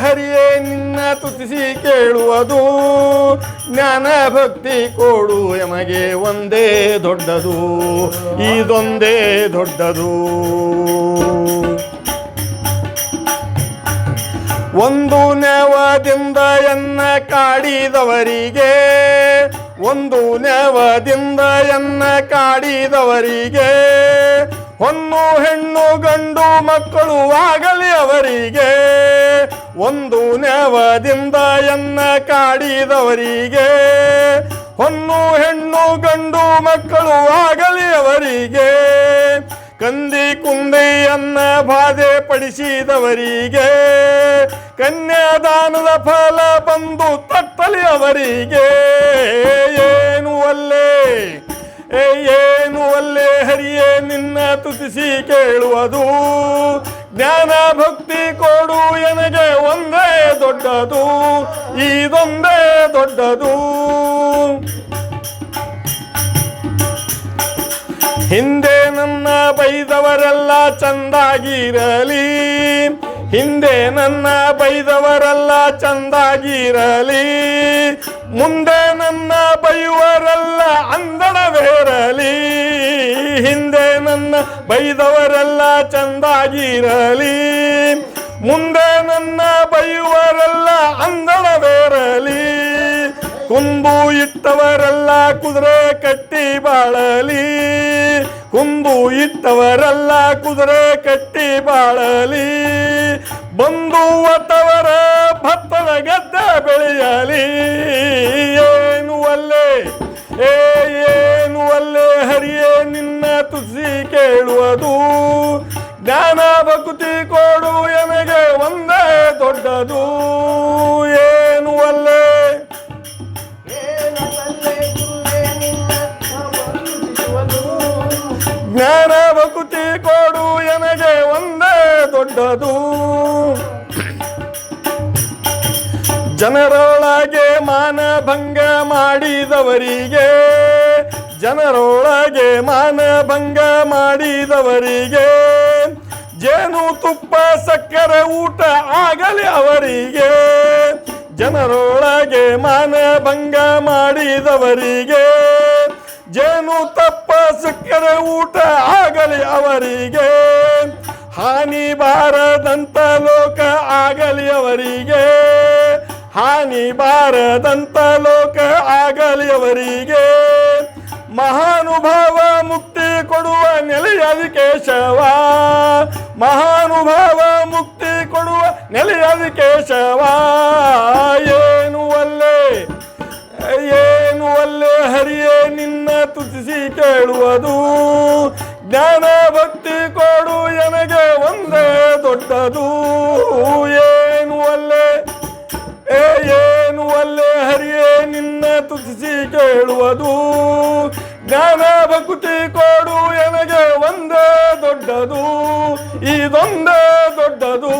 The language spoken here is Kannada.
ಹರಿಯೇ ನಿನ್ನ ತುತಿಸಿ ಕೇಳುವುದು. ಜ್ಞಾನ ಭಕ್ತಿ ಕೊಡು ಎಮಗೆ ಒಂದೇ ದೊಡ್ಡದು. ಇದೊಂದೇ ದೊಡ್ಡದು. ಒಂದು ನೆವದಿಂದ ಎನ್ನ ಕಾಡಿದವರಿಗೆ, ಒಂದು ನೆವದಿಂದ ಎನ್ನ ಕಾಡಿದವರಿಗೆ, ಹೊನ್ನು ಹೆಣ್ಣು ಗಂಡು ಮಕ್ಕಳು ಆಗಲಿ ಅವರಿಗೆ. ಒಂದು ನೆವದಿಂದ ಎನ್ನ ಕಾಡಿದವರಿಗೆ, ಹೊನ್ನು ಹೆಣ್ಣು ಗಂಡು ಮಕ್ಕಳು ಆಗಲಿ ಅವರಿಗೆ, ಕಂದಿ ಕುಂದಿಯನ್ನ ಬಾಧೆ ಪಡಿಸಿದವರಿಗೆ, ಕನ್ಯಾದಾನದ ಫಲ ಬಂದು ತಟ್ಟಲಿ ಅವರಿಗೆ. ಏನು ಅಲ್ಲೇ ಏನು ಅಲ್ಲೇ, ಹರಿಯೇ, ನಿನ್ನ ತುತಿಸಿ ಕೇಳುವುದು. ಜ್ಞಾನ ಭಕ್ತಿ ಕೊಡು ಎನಗೆ ಒಂದೇ ದೊಡ್ಡದು ಇದೊಂದೇ ದೊಡ್ಡದು. ಹಿಂದೆ ನನ್ನ ಬೈದವರೆಲ್ಲ ಚಂದಾಗಿರಲಿ, ಹಿಂದೆ ನನ್ನ ಬೈದವರೆಲ್ಲ ಚಂದಾಗಿರಲಿ, ಮುಂದೆ ನನ್ನ ಬೈಯುವರೆಲ್ಲ ಬೈದವರೆಲ್ಲ ಚಂದಾಗಿರಲಿ. ಮುಂದೆ ನನ್ನ ಬೈಯುವರೆಲ್ಲ ಅಂದಣವೇರಲಿ ಕುಂಬು ಇಟ್ಟವರೆಲ್ಲ ಕುದುರೆ ಕಟ್ಟಿ ಬಾಳಲಿ. ಕುಂಬು ಇಟ್ಟವರೆಲ್ಲ ಕುದುರೆ ಕಟ್ಟಿ ಬಾಳಲಿ. ಬಂದು ಒತ್ತವರ ಭತ್ತದ ಗದ್ದೆ ಬೆಳೆಯಲಿ. ತುಸಿ ಕೇಳುವುದು ಜ್ಞಾನ ಭಕ್ತಿ ಕೊಡು ಎನಗೆ ಒಂದೇ ದೊಡ್ಡದು. ಏನು ಅಲ್ಲೇ. ಜ್ಞಾನ ಭಕ್ತಿ ಕೊಡು ಎನಗೆ ಒಂದೇ ದೊಡ್ಡದು. ಜನರೊಳಗೆ ಮಾನಭಂಗ ಮಾಡಿದವರಿಗೆ ಜನರೊಳಗೆ ಮಾನಭಂಗ ಮಾಡಿದವರಿಗೆ, ಜೇನು ತುಪ್ಪ, ಸಕ್ಕರೆ ಊಟ ಆಗಲಿ ಅವರಿಗೆ, ಜನರೊಳಗೆ ಮಾನಭಂಗ ಮಾಡಿದವರಿಗೆ, ಜೇನು ತಪ್ಪ, ಸಕ್ಕರೆ ಊಟ ಆಗಲಿ ಅವರಿಗೆ, ಹಾನಿ ಬಾರದಂತ ಲೋಕ ಆಗಲಿ ಅವರಿಗೆ, ಹಾನಿ ಬಾರದಂತ ಲೋಕ ಆಗಲಿ ಅವರಿಗೆ. ಮಹಾನುಭಾವ ಮುಕ್ತಿ ಕೊಡುವ ನೆಲೆಯಲಿ ಕೇಶವ ಮಹಾನುಭಾವ ಮುಕ್ತಿ ಕೊಡುವ ನೆಲೆಯಲಿ ಕೇಶವ ಏನು ಅಲ್ಲೇ ಏನು ಅಲ್ಲೇ ಹರಿಯೇ ನಿನ್ನ ತುತಿಸಿ ಕೇಳುವುದು. ಜ್ಞಾನ ಭಕ್ತಿ ಕೊಡು ಎನಗೆ ಒಂದೇ ದೊಡ್ಡದು. ತುತಿಸಿ ಕೇಳುವುದು. ಜ್ಞಾನ ಭಕ್ತಿ ಕೊಡು ಎನಗೆ ಒಂದೇ ದೊಡ್ಡದು ಇದೊಂದೇ ದೊಡ್ಡದು ಇದೊಂದೇ ದೊಡ್ಡದು.